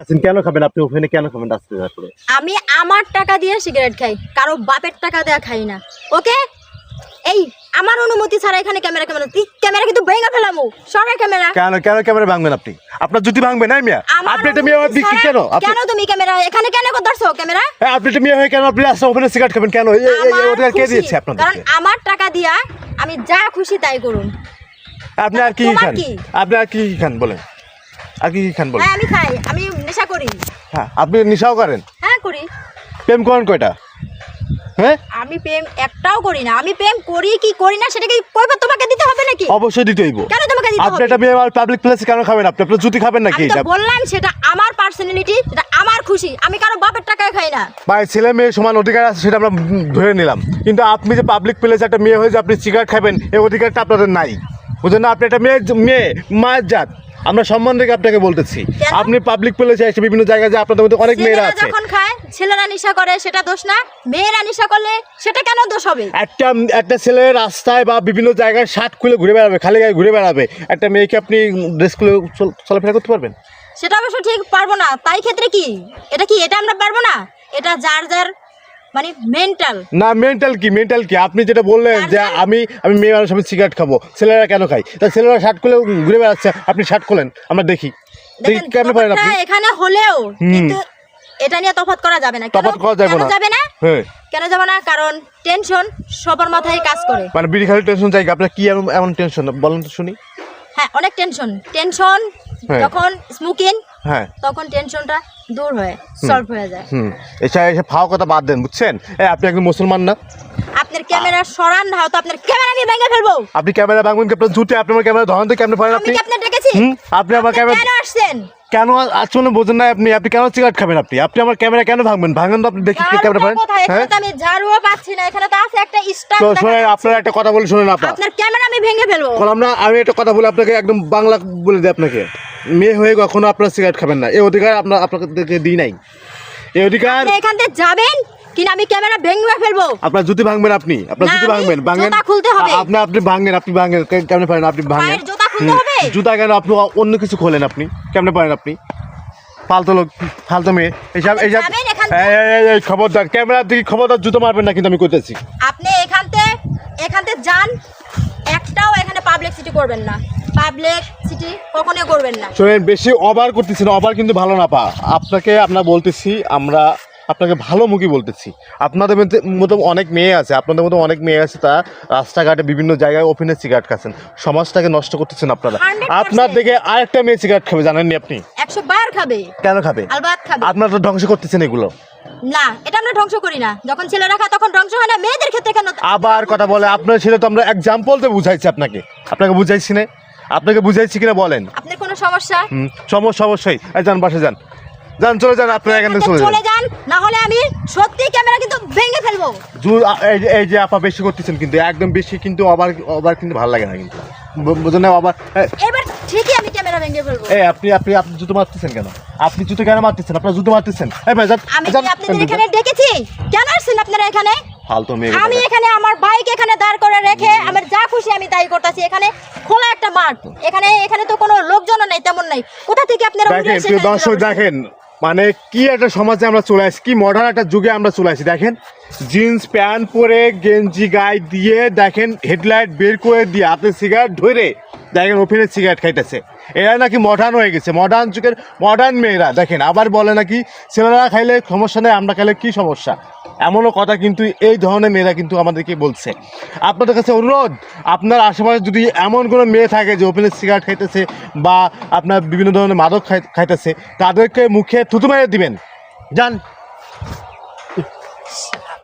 আছেন কেন খাবেন? আপনি ওখানে কেন খাবেন রাস্তায় করে আমি আমার টাকা দিয়ে সিগারেট খাই কারও বাপের টাকা দেয়া খাই না ওকে? এই আমার অনুমতি ছাড়া এখানে ক্যামেরা ক্যামেরা তুই ক্যামেরা কিন্তু ভেঙে ফেলামু ক্যামেরা। কেন কেন ক্যামেরা ভাঙবেন আপনি? আপনার জুতি ভাঙবেন না মিয়া? আমার আপনি একটা মেয়ে অনুমতি কেন? কেন তুমি ক্যামেরা এখানে কেন করতেছো ক্যামেরা? হ্যাঁ, আপনি মেয়ে হয়ে কেন আপনি ওখানে সিগারেট খাবেন কেন? কে কারণ আমার টাকা দিয়া আমি যা খুশি তাই করুন। আপনি আর কি খান? কি? আপনি আর কি খান বলেন। আর কি কি খান বলেন? হ্যাঁ আমি খাই আমি নেশা করি। হ্যাঁ আপনি নেশাও করেন? হ্যাঁ করি। প্রেম করেন কয়টা? হ্যাঁ? আমি প্রেম একটাও করি না। আমি প্রেম করি কি করি না সেটা কি কইবা? তোমাকে দিতে হবে নাকি? অবশ্যই দিতে হইব। কেন তোমাকে দিতে আপনি হবে? একটা মেয়ে পাবলিক প্লেসে কেন খাবেন আপনি? আপনার জুতি খাবেন নাকি আমি তো এটা? বললাম সেটা আমার পার্সোনালিটি সেটা আমার খুশি। আমি কারও বাপের টাকায় খাই না। ভাই ছেলে মেয়ে সমান অধিকার আছে সেটা আমরা ধরে নিলাম। কিন্তু আপনি যে পাবলিক প্লেসে একটা মেয়ে হয়ে যে আপনি সিগারেট খাবেন এই অধিকারটা আপনাদের নাই। বুঝলেন না? আপনি একটা মেয়ে মেয়ে মায়ের জাত। আমরা সম্মান রেখে আপনাকে বলতেছি। আপনি পাবলিক প্লেসে এসে বিভিন্ন জায়গায় যে আপনাদের মধ্যে অনেক মেয়েরা আছে। যখন খায় ছেলেরা নেশা করে সেটা দোষ না। মেয়েরা নেশা করলে সেটা কেন দোষ হবে? একটা একটা ছেলে রাস্তায় বা বিভিন্ন জায়গায় শার্ট খুলে ঘুরে বেড়াবে খালি গায়ে ঘুরে বেড়াবে। একটা মেয়েকে আপনি ড্রেস খুলে চল- চলাফেরা করতে পারবেন? সেটা অবশ্য ঠিক পারব না। তাই ক্ষেত্রে কি? এটা কি এটা আমরা পারব না? এটা যার যার মানে মেন্টাল না মেন্টাল কি মেন্টাল কি? আপনি যেটা বললেন যে আমি আমি মেয়ে মানুষ আমি সিগারেট খাব। ছেলেরা কেন খাই তা ছেলেরা শার্ট খুলে ঘুরে বেড়াচ্ছে আপনি শার্ট খোলেন আমরা দেখি। দেখি পারেন আপনি? এখানে হলেও কিন্তু এটা নিয়ে তফাৎ করা যাবে না। তফাৎ করা যাবে না। যাবে না? হ্যাঁ। কেন যাবে না? কারণ টেনশন সবার মাথায় কাজ করে। মানে বিড়ি খালি টেনশন চাই আপনার কি এমন এমন টেনশন বলেন তো শুনি। হ্যাঁ অনেক টেনশন টেনশন হ্যাঁ। যখন স্মোকিং হ্যাঁ। তখন টেনশনটা দূর হয়ে সলভ হয়ে যায়। হুম এসে এসে ফাও কথা বাদ দেন বুঝছেন? এ আপনি একজন মুসলমান না? আপনার ক্যামেরা সরান না হয়তো আপনার ক্যামেরা আমি ভেঙে ফেলব। আপনি ক্যামেরা ভাঙবেন আপনার জুতে আপনি আমার ক্যামেরা ধরেন তো কেমন পারেন আপনি? কি আপনার ডেকেছি? হুম আপনি আমার ক্যামেরা কেন আসছেন? কেন আসলে বোঝেন না আপনি? আপনি কেন সিগারেট খাবেন আপনি? আপনি আমার ক্যামেরা কেন ভাঙবেন? ভাঙেন তো আপনি দেখি ক্যামেরা পারেন হ্যাঁ? আমি ঝাড়ুও পাচ্ছি না এখানে তো আছে একটা স্টাফ তো শোনেন আপনার একটা কথা বলে শুনেন আপনার। আপনার ক্যামেরা আমি ভেঙে ফেলব। এখন আমরা আমি একটা কথা বলে আপনাকে একদম বাংলা বলে দিই আপনাকে। মেয়ে হয়ে কখনো আপনার সিগারেট খাবেন না। এই অধিকার আপনার আপনাকে দিই নাই। এই অধিকার এখান থেকে যাবেন কিনা আমি ক্যামেরা ভেঙে ফেলব? আপনার জুতি ভাঙবেন আপনি। আপনার জুতি ভাঙবেন ভাঙেন জুতা খুলতে হবে। আপনি আপনি ভাঙেন আপনি ভাঙেন কেমনে পারেন আপনি ভাঙেন জুতা খুলতে হবে? জুতা কেন আপনি অন্য কিছু খোলেন আপনি? কেমনে পারেন আপনি? ফালতু লোক ফালতু মেয়ে। এইসব এইসব এই, খবরদার ক্যামেরার দিকে খবরদার জুতো মারবেন না কিন্তু আমি করতেছি আপনি এখান থেকে এখান থেকে যান। একটাও এখানে পাবলিক সিটি করবেন না। পাবলিক সিটি কখনোই করবেন না। শোনেন বেশি করতেছি না কিন্তু ভালো না পা আপনাকে আমরা বলতেছি আমরা আপনাকে ভালো মুখী বলতেছি। আপনাদের মতো অনেক মেয়ে আছে আপনাদের মতো অনেক মেয়ে আছে তা রাস্তাঘাটে বিভিন্ন জায়গায় ওপেনে সিগারেট খাচ্ছেন। সমাজটাকে নষ্ট করতেছেন আপনারা। আপনার দিকে আরেকটা মেয়ে সিগারেট খাবে জানেননি আপনি? একশো বার খাবে। কেন খাবে? খাবে। আপনারা তো ধ্বংস করতেছেন এগুলো। না এটা আমরা ধ্বংস করি না। যখন ছেলেরা খায় তখন ধ্বংস হয় না। মেয়েদের ক্ষেত্রে কেন আবার কথা বলে আপনার ছেলে তো আমরা এক্সাম্পল তো বুঝাইছি আপনাকে। আপনাকে বুঝাইছি না? আপনাকে বুঝাইছি কিনা বলেন। আপনার কোনো সমস্যা? হুম সমস্যা অবশ্যই এই যান বাসে যান। যান চলে যান আপনারা এখান থেকে চলে যান। চলে যান না হলে আমি সত্যি ক্যামেরা কিন্তু ভেঙে ফেলব। এই যে- আপা বেশি করতেছেন কিন্তু একদম বেশি কিন্তু আবার আবার কিন্তু ভালো লাগে না কিন্তু। বু- বুঝলেন না আবার এবার ঠিকই আমি ক্যামেরা ভেঙে ফেলব। এই আপনি আপনি আপনি জুতো মারতেছেন কেন? আপনি জুতো কেন মারতেছেন? আপনার জুতো মারতেছেন। এই ভাই যান আমি কি আপনাদের এখানে ডেকেছি? কেন আসছেন আপনারা এখানে? ফালতু মেয়ে আমি এখানে আমার বাইক এখানে দাঁড় করে রেখে আমার যা খুশি আমি তাই করতেছি। এখানে খোলা একটা মাঠ। এখানে এখানে তো কোনো লোকজন নাই তেমন নাই। কোথা থেকে আপনারা দেখেন দর্শক দেখেন মানে কি একটা সমাজে আমরা চলে আসছি কি মডার্ন একটা যুগে আমরা চলে আসছি। দেখেন জিন্স প্যান্ট পরে গেঞ্জি গায়ে দিয়ে দেখেন হেডলাইট বের করে দিয়ে হাতে সিগারেট ধরে দেখেন ওপেনে সিগারেট খাইতেছে। এরা নাকি মডার্ন হয়ে গেছে মডার্ন যুগের মডার্ন মেয়েরা। দেখেন, আবার বলে নাকি, ছেলেরা খাইলে সমস্যা নেই, আমরা খাইলে কি সমস্যা? এমনও কথা কিন্তু এই ধরনের মেয়েরা কিন্তু আমাদেরকে বলছে। আপনাদের কাছে অনুরোধ, আপনার আশেপাশে যদি এমন কোনো মেয়ে থাকে যে ওপেনে সিগারেট খাইতেছে বা আপনার বিভিন্ন ধরনের মাদক খাইতেছে, তাদেরকে মুখে থুতু মেরে দিবেন। যান।